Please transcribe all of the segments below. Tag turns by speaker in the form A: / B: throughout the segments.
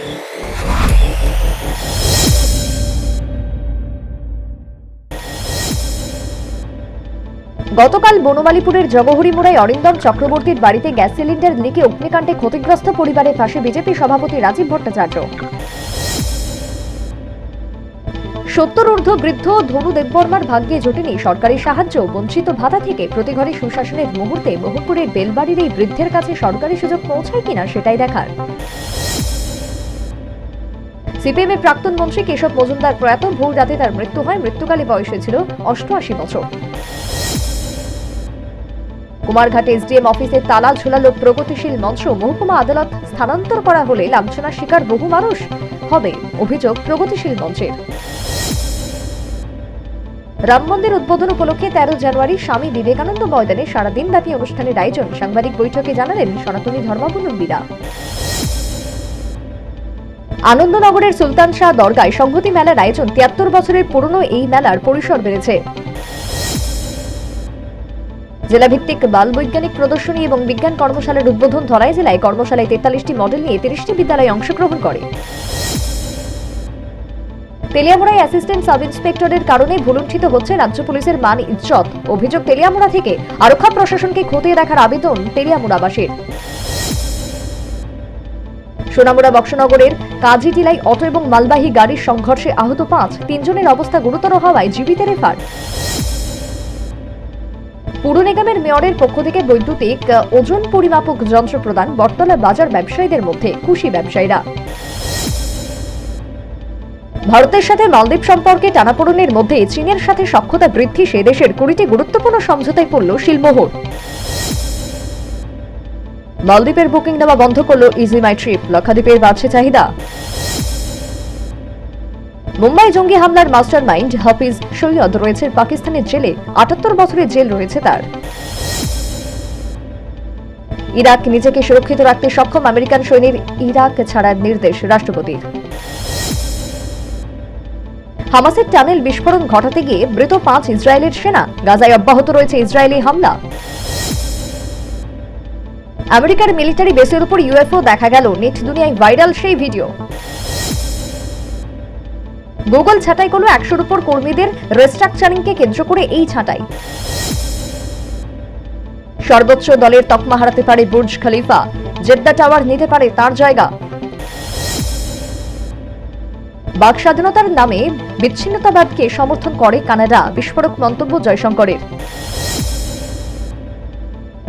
A: গতকাল বনমালীপুরের জগহরিমুড়ায় অরিন্দম চক্রবর্তীর বাড়িতে গ্যাস সিলিন্ডার লিকে অগ্নিকাণ্ডে ক্ষতিগ্রস্ত পরিবারের পাশে বিজেপি সভাপতি রাজীব ভট্টাচার্য। সত্তর ঊর্ধ্ব বৃদ্ধ ধনু দেববর্মার ভাগ্যে জোটেনি সরকারি সাহায্য। বঞ্চিত ভাতা থেকে প্রতি ঘরে সুশাসনের মুহূর্তে মোহনপুরের বেলবাড়ির এই বৃদ্ধের কাছে সরকারি সুযোগ পৌঁছায় কিনা সেটাই দেখার। সিপিএম এর প্রাক্তন মন্ত্রী কেশব মজুমদার প্রয়াত, ভোর রাতে তার মৃত্যু হয়। মৃত্যুকালে বয়সে ছিল অষ্টআশি বছর। কুমারঘাট এসডিএম অফিসের তালা ঝুলালো প্রগতিশীল মঞ্চ। মহকুমা আদালত স্থানান্তর করা হলে লাঞ্ছনার শিকার বহু মানুষ। হবে অভিযোগ প্রগতিশীল মঞ্চের। রাম মন্দির উদ্বোধন উপলক্ষে তেরো জানুয়ারি স্বামী বিবেকানন্দ ময়দানে সারাদিন ব্যাপী অনুষ্ঠানের আয়োজন। সাংবাদিক বৈঠকে জানালেন সনাতনী ধর্মাবলম্বীরা। আনন্দনগরের সুলতান শাহ দরগায় সংহতি মেলার আয়োজন তিয়াত্তর বছরের পুরনো এই মেলার পরিসর বেড়েছে। জেলাভিত্তিক বাল বৈজ্ঞানিক প্রদর্শনী এবং বিজ্ঞান কর্মশালার উদ্বোধন ধলাই জেলায় কর্মশালায় তেতাল্লিশটি মডেল নিয়ে তিরিশটি বিদ্যালয় অংশগ্রহণ করে। তেলিয়ামুড়ায় অ্যাসিস্ট্যান্ট সাব ইন্সপেক্টরের কারণে ভুলুণ্ঠিত হচ্ছে রাজ্য পুলিশের মান ইজ্জত। অভিযোগ তেলিয়ামুড়া থেকে আরক্ষা প্রশাসনকে খতিয়ে দেখার আবেদন তেলিয়ামুড়াবাসীর। সোনামুড়া বক্সনগরের কাজীটিলাই অটো এবং মালবাহী গাড়ির সংঘর্ষে আহত পাঁচ। তিনজনের অবস্থা গুরুতর হওয়ায় জীবিত রেফার পুর নিগমের মেয়রের পক্ষ থেকে বৈদ্যুতিক ওজন পরিমাপক যন্ত্র প্রদান বটতলা বাজার ব্যবসায়ীদের মধ্যে খুশি ব্যবসায়ীরা। ভারতের সাথে মালদ্বীপ সম্পর্কে টানাপোড়নের মধ্যে চীনের সাথে সক্ষতা বৃদ্ধি সে দেশের কুড়িটি গুরুত্বপূর্ণ সমঝোতায় পড়ল শিলমোহর। মালদ্বীপের বুকিং নেওয়া বন্ধ করল ইজি মাই ট্রিপ লক্ষাদ্বীপের বাড়ছে চাহিদা। মুম্বাই জঙ্গি হামলার মাস্টার মাইন্ড হাফিজ সৈয়দ রয়েছে পাকিস্তানের জেলে। আটাত্তর বছরের জেল রয়েছে তার। ইরাক নিজেকে সুরক্ষিত রাখতে সক্ষম আমেরিকান সৈনিক ইরাক ছাড়ার নির্দেশ রাষ্ট্রপতির। হামাসের টানেল বিস্ফোরণ ঘটাতে গিয়ে মৃত পাঁচ ইসরায়েলের সেনা। গাজায় অব্যাহত রয়েছে ইসরায়েলি হামলা। আমেরিকার মিলিটারি বেসের উপর ইউএফও দেখা গেল। নেট দুনিয়ায় ভাইরাল সেই ভিডিও। গুগল ছাঁটাই করল একশোর উপর কর্মীদের রেস্ট্রাকচারিংকে কেন্দ্র করে এই ছাঁটাই। সর্বোচ্চ দলের তকমা হারাতে পারে বুর্জ খলিফা। জেদ্দা টাওয়ার নিতে পারে তার জায়গা। বাক স্বাধীনতার নামে বিচ্ছিন্নতাবাদকে সমর্থন করে কানাডা। বিস্ফোরক মন্তব্য জয়শঙ্করের।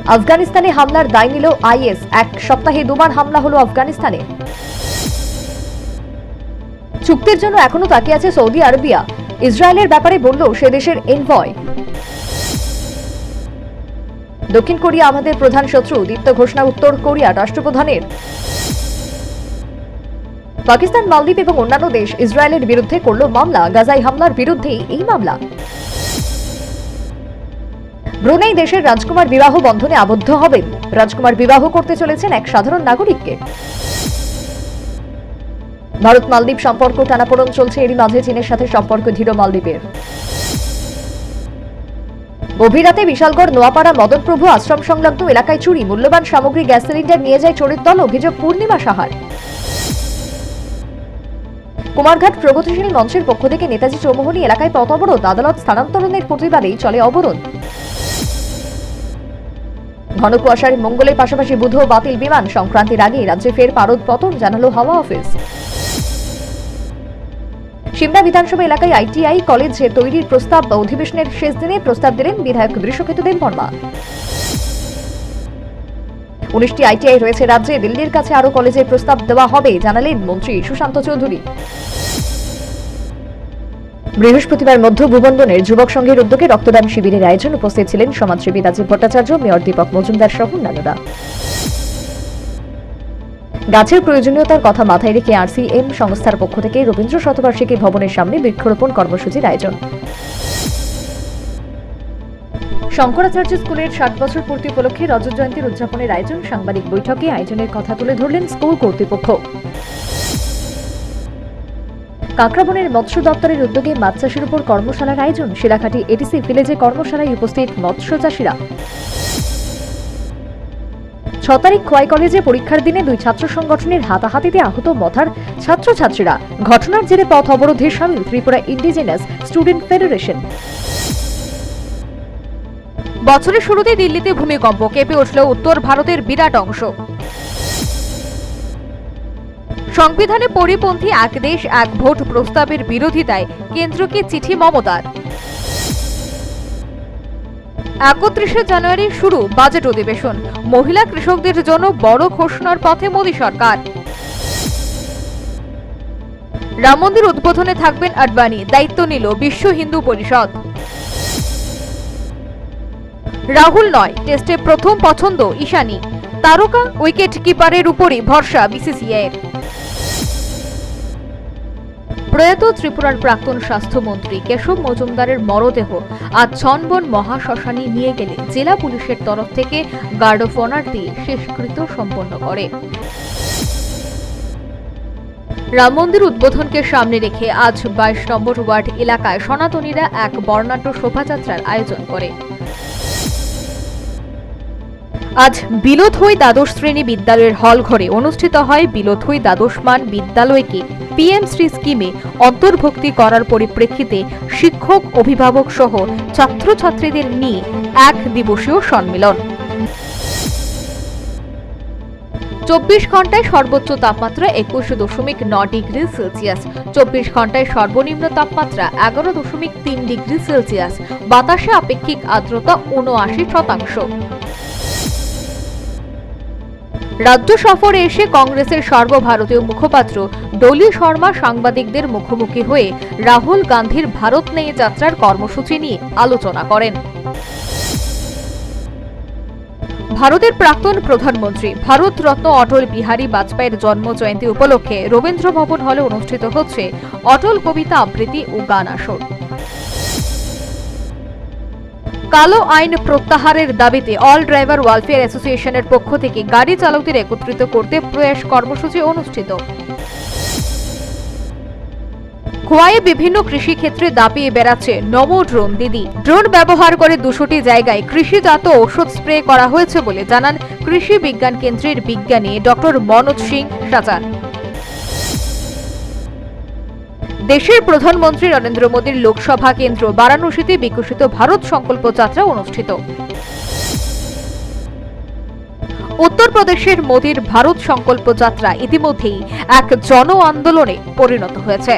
A: আফগানিস্তানে হামলার দায় নিল আইএস। এক সপ্তাহে দুবার হামলা হলো আফগানিস্তানে। চুক্তির জন্য এখনও তাকিয়ে আছে সৌদি আরবিয়া। ইসরায়েলের ব্যাপারে বলল সে দেশের এনভয় দক্ষিণ কোরিয়া আমাদের প্রধান শত্রু, দীপ্ত ঘোষণা উত্তর কোরিয়া রাষ্ট্রপ্রধানের। পাকিস্তান, মালদ্বীপ এবং অন্যান্য দেশ ইসরায়েলের বিরুদ্ধে করল মামলা। গাজাই হামলার বিরুদ্ধেই এই মামলা। ব্রুনেই দেশের রাজকুমার বিবাহ বন্ধনে আবদ্ধ হবেন। রাজকুমার বিবাহ করতে চলেছেন এক সাধারণ নাগরিককে। ভারত মালদ্বীপ সম্পর্ক টানাপোড়ন চলছে, এরই মাঝে চীনের সাথে সম্পর্ক দৃঢ় মালদ্বীপের। গভীরাতে বিশালগড়, নোয়াপাড়া মদনপ্রভু আশ্রম সংলগ্ন এলাকায় চুরি, মূল্যবান সামগ্রী, গ্যাস সিলিন্ডার নিয়ে যায় চোরের দল, অভিযোগ পূর্ণিমা সাহার। কুমারঘাট প্রগতিশীল মঞ্চের পক্ষ থেকে নেতাজি চৌমোহনী এলাকায় পথ অবরোধ, আদালত স্থানান্তরণের প্রতিবাদেই চলে অবরোধ। ঘন কুয়াশার মঙ্গলের পাশাপাশি বুধ বাতিল বিমান সংক্রান্তির আগে রাজ্যে ফের পারদ পতন, জানালো হাওয়া অফিস। সিমলা বিধানসভা এলাকায় আইটিআই কলেজে তৈরির প্রস্তাব অধিবেশনের শেষ দিনে প্রস্তাব দিলেন বিধায়ক দৃশ্যকেতু দেব বর্মা। উনিশটি আইটিআই রয়েছে রাজ্যে, দিল্লির কাছে আরও কলেজের প্রস্তাব দেওয়া হবে, জানালেন মন্ত্রী সুশান্ত চৌধুরী। বৃহস্পতিবার মধ্য ভুবনবনের যুবক সংঘের উদ্যোগে রক্তদান শিবিরের আয়োজন উপস্থিত ছিলেন সমাজসেবী রাজীব ভট্টাচার্য, মেয়র দীপক মজুমদার সহ অন্যান্যরা। গাছের প্রয়োজনীয়তার কথা মাথায় রেখে আরসিএম সংস্থার পক্ষ থেকে রবীন্দ্র শতবার্ষিকী ভবনের সামনে বৃক্ষরোপণ কর্মসূচির আয়োজন। শঙ্করাচার্য স্কুলের ষাট বছর পূর্তি উপলক্ষে রজত জয়ন্তীর উদযাপনের আয়োজন সাংবাদিক বৈঠকে আয়োজনের কথা তুলে ধরলেন স্কুল কর্তৃপক্ষ। কাকরাবনের মৎস্য দপ্তরের উদ্যোগে মাছ চাষের উপর কর্মশালার আয়োজন। শিলাঘাটি এটিসি ভিলেজে কর্মশালায় উপস্থিত মৎস্য চাষীরা।
B: ছ তারিখ খোয়াই কলেজে পরীক্ষার দিনে দুই ছাত্র সংগঠনের হাতাহাতিতে আহত মথার ছাত্রছাত্রীরা। ঘটনার জেরে পথ অবরোধে সামিল ত্রিপুরা ইন্ডিজিনাস স্টুডেন্ট ফেডারেশন বছরের শুরুতে দিল্লিতে ভূমিকম্প, কেঁপে উঠল উত্তর ভারতের বিরাট অংশ। সংবিধানে পরিপন্থী এক দেশ এক ভোট প্রস্তাবের বিরোধিতায় কেন্দ্রকে চিঠি মমতার। একত্রিশে জানুয়ারি শুরু বাজেট অধিবেশন। মহিলা কৃষকদের জন্য বড় ঘোষণার পথে মোদী সরকার। রাম মন্দির উদ্বোধনে থাকবেন আডবাণী। দায়িত্ব নিল বিশ্ব হিন্দু পরিষদ। রাহুল নয়, টেস্টে প্রথম পছন্দ ঈশানী। তারকা উইকেট কিপারের উপরই ভরসা বিসিসিআইয়ের। প্রয়াত ত্রিপুরার প্রাক্তন স্বাস্থ্যমন্ত্রী কেশব মজুমদারের মরদেহ আজ ছনবন মহাশ্মশানে নিয়ে গেলে জেলা পুলিশের তরফ থেকে গার্ড অফ অনার দিয়ে শেষকৃত্য সম্পন্ন করে। রাম মন্দির উদ্বোধনকে সামনে রেখে আজ বাইশ নম্বর ওয়ার্ড এলাকায় সনাতনীরা এক বর্ণাঢ্য শোভাযাত্রার আয়োজন করে। আজ বিলোথই দ্বাদশ শ্রেণি বিদ্যালয়ের হল ঘরে অনুষ্ঠিত হয় বিলোথই দ্বাদশমান বিদ্যালয়কে পিএম শ্রী স্কিমে অন্তর্ভুক্তি করার পরিপ্রেক্ষিতে শিক্ষক, অভিভাবক সহ ছাত্রছাত্রীদের নিয়ে এক দিবসীয় সম্মেলন। চব্বিশ ঘন্টায় সর্বোচ্চ তাপমাত্রা একুশ দশমিক ন ডিগ্রি সেলসিয়াস। চব্বিশ ঘন্টায় সর্বনিম্ন তাপমাত্রা এগারো দশমিক তিন ডিগ্রি সেলসিয়াস। বাতাসে আপেক্ষিক আর্দ্রতা উনআশি শতাংশ। রাজ্য সফরে এসে কংগ্রেসের সর্বভারতীয় মুখপাত্র ডলি শর্মা সাংবাদিকদের মুখোমুখি হয়ে রাহুল গান্ধীর ভারত নিয়ে যাত্রার কর্মসূচি নিয়ে আলোচনা করেন। ভারতের প্রাক্তন প্রধানমন্ত্রী ভারত রত্ন অটল বিহারী বাজপেয়ীর জন্ম জয়ন্তী উপলক্ষে রবীন্দ্র ভবন হলে অনুষ্ঠিত হচ্ছে অটল কবিতা আবৃত্তি ও গান আসর। কালো আইন প্রত্যাহারের দাবিতে অল ড্রাইভার ওয়েলফেয়ার অ্যাসোসিয়েশনের পক্ষ থেকে গাড়ি চালকদের একত্রিত করতে প্রয়াস কর্মসূচি অনুষ্ঠিত। খোয়াইয়ে বিভিন্ন কৃষি ক্ষেত্রে দাপিয়ে বেড়াচ্ছে নমো ড্রোন দিদি। ড্রোন ব্যবহার করে দুশোটি জায়গায় কৃষিজাত ওষুধ স্প্রে করা হয়েছে বলে জানান কৃষি বিজ্ঞান কেন্দ্রের বিজ্ঞানী ডক্টর মনোজ সিং সাজান। দেশের প্রধানমন্ত্রী নরেন্দ্র মোদীর লোকসভা কেন্দ্র বারাণসীতে বিকশিত ভারত সংকল্প যাত্রা অনুষ্ঠিত। উত্তরপ্রদেশের মোদীর ভারত সংকল্প যাত্রা ইতিমধ্যেই এক জন আন্দোলনে পরিণত হয়েছে।